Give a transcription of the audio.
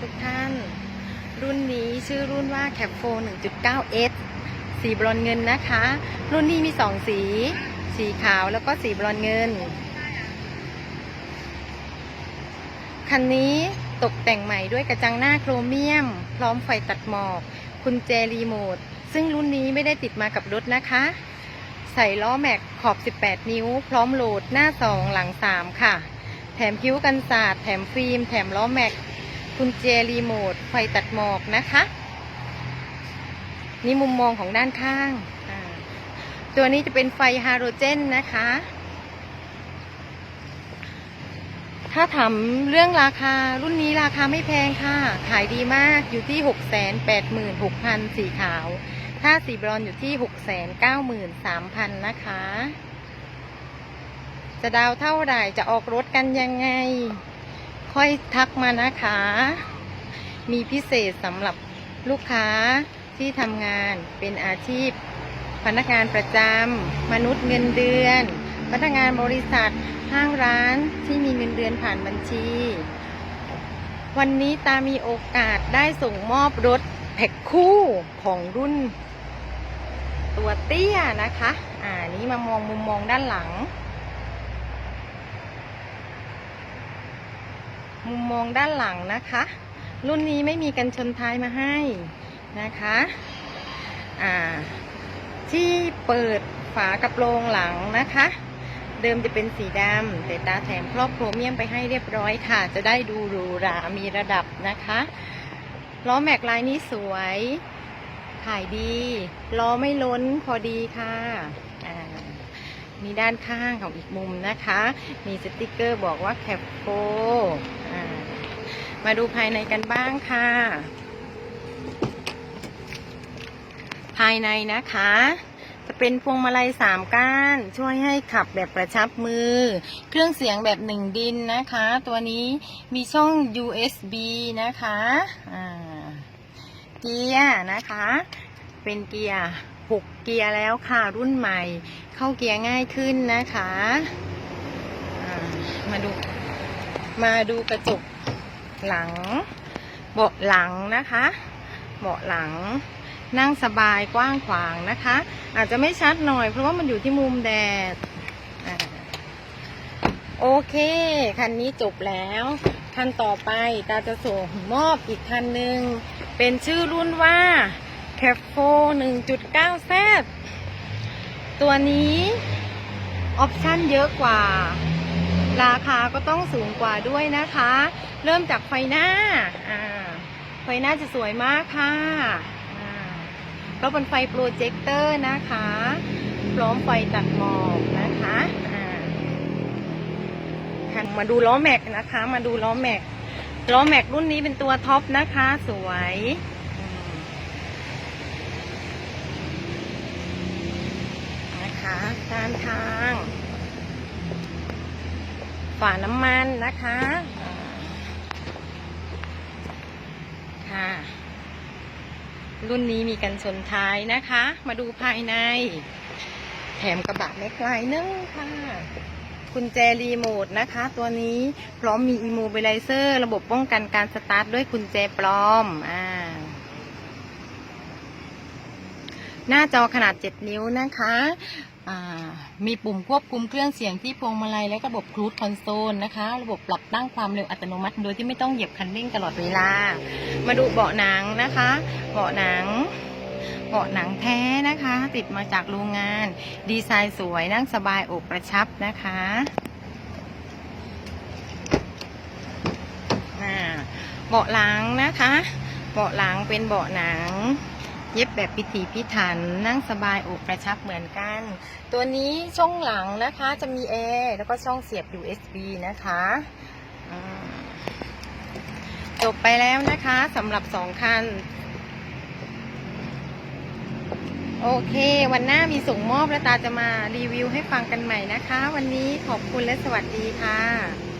ทุกท่าน รุ่นนี้ชื่อรุ่นว่า Cap 4 1.9S สีบรอนเงินนะคะ รุ่นนี้มีสองสี สีขาวแล้วก็สีบรอนเงิน คันนี้ตกแต่งใหม่ด้วยกระจังหน้าโครเมียม พร้อมไฟตัดหมอก คุณแจรีโมทซึ่งรุ่นนี้ไม่ได้ติดมากับรถนะคะ ใส่ล้อแม็กขอบ 18 นิ้ว พร้อมโหลดหน้า 2 หลัง 3 ค่ะ แถมคิ้วกันศาสตร์แถมฟิล์ม แถมล้อแม็ก คุณเจรีโมทไฟตัดหมอกนะคะ นี่มุมมองของด้านข้าง ตัวนี้จะเป็นไฟฮาโลเจนนะคะ ถ้าถามเรื่องราคารุ่นนี้ราคาไม่แพงค่ะ ขายดีมากอยู่ที่ 6 8 6 0 0 0 สีขาว ถ้าสีบรอนอยู่ที่ 6 9 3 0 0 0 นะคะ จะดาวเท่าไหร่จะออกรถกันยังไง ค่อยทักมานะคะ มีพิเศษสำหรับลูกค้าที่ทำงานเป็นอาชีพ พนักงานประจำมนุษย์เงินเดือน พนักงานบริษัทห้างร้านที่มีเงินเดือนผ่านบัญชี วันนี้ตามีโอกาสได้ส่งมอบรถแพ็คคู่ของรุ่น ตัวเตี้ยนะคะ อ่านี้มามองมุมมองด้านหลัง มุมมองด้านหลังนะคะ รุ่นนี้ไม่มีกันชนท้ายมาให้นะคะอ่าที่เปิดฝากระโปรงหลังนะคะ เดิมจะเป็นสีดำแต่ตาแถมครอบโครเมียมไปให้เรียบร้อยค่ะ จะได้ดูหรูหรา มีระดับนะคะล้อแม็กลายนี้สวย ถ่ายดี ล้อไม่ล้นพอดีค่ะอ่า มีด้านข้างของอีกมุมนะคะ มีสติกเกอร์บอกว่าแคปโฟมาดูภายในกันบ้างค่ะ ภายในนะคะ จะเป็นพวงมาลัยสามก้าน ช่วยให้ขับแบบกระชับมือ เครื่องเสียงแบบหนึ่งดินนะคะ ตัวนี้มีช่อง USB นะคะเกียร์นะคะ เป็นเกียร์ หกเกียร์แล้วค่ะรุ่นใหม่ เข้าเกียร์ง่ายขึ้นนะคะมาดูมาดูกระจกหลัง เบาะหลังนะคะ เบาะหลังนั่งสบายกว้างขวางนะคะ อาจจะไม่ชัดหน่อยเพราะว่ามันอยู่ที่มุมแดดโอเค คันนี้จบแล้ว คันต่อไปตาจะส่งมอบอีกคันหนึ่งเป็นชื่อรุ่นว่า c a p 4 1.9 Z ตัวนี้ ออปชั่นเยอะกว่า ราคาก็ต้องสูงกว่าด้วยนะคะ เริ่มจากไฟหน้าอ่าไฟหน้าจะสวยมากค่ะอ่าก็เป็นไฟโปรเจคเตอร์นะคะ พร้อมไฟตัดหมอกนะคะอ่าค่ะมาดูล้อแม็กนะคะ มาดูล้อแม็กล้อแม็กรุ่นนี้เป็นตัวท็อปนะคะ สวยอืม นะคะด้านข้าง ฝาน้ำมันนะคะ ค่ะ รุ่นนี้มีกันชนท้ายนะคะ มาดูภายใน แถมกระบะเล็กไลเนอร์ค่ะกุญแจรีโมทนะคะ ตัวนี้พร้อมมีอีโมบิไลเซอร์ ระบบป้องกันการสตาร์ทด้วยกุญแจปลอมอ่าหน้าจอขนาด 7 นิ้วนะคะ มีปุ่มควบคุมเครื่องเสียงที่พวงมาลัยและระบบครู i คอนโซลนะคะ ระบบปรับตั้งความเร็วอัตโนมัติ โดยที่ไม่ต้องเหยียบคันเร่งตลอดเวลา มาดูเบาะหนังนะคะ เบาะหนัง เบาะหนังแท้นะคะ ติดมาจากโรงงาน ดีไซน์สวยนั่งสบายอกกระชับนะคะเบาะหลังนะคะ เบาะหลังเป็นเบาะหนัง เย็บแบบพิถีพิถันนั่งสบายอกกระชับเหมือนกัน ตัวนี้ช่องหลังนะคะจะมีแอร์แล้วก็ช่องเสียบ USB นะคะจบไปแล้วนะคะสำหรับสองคัน โอเค วันหน้ามีส่งมอบและตาจะมารีวิวให้ฟังกันใหม่นะคะ วันนี้ขอบคุณและสวัสดีค่ะ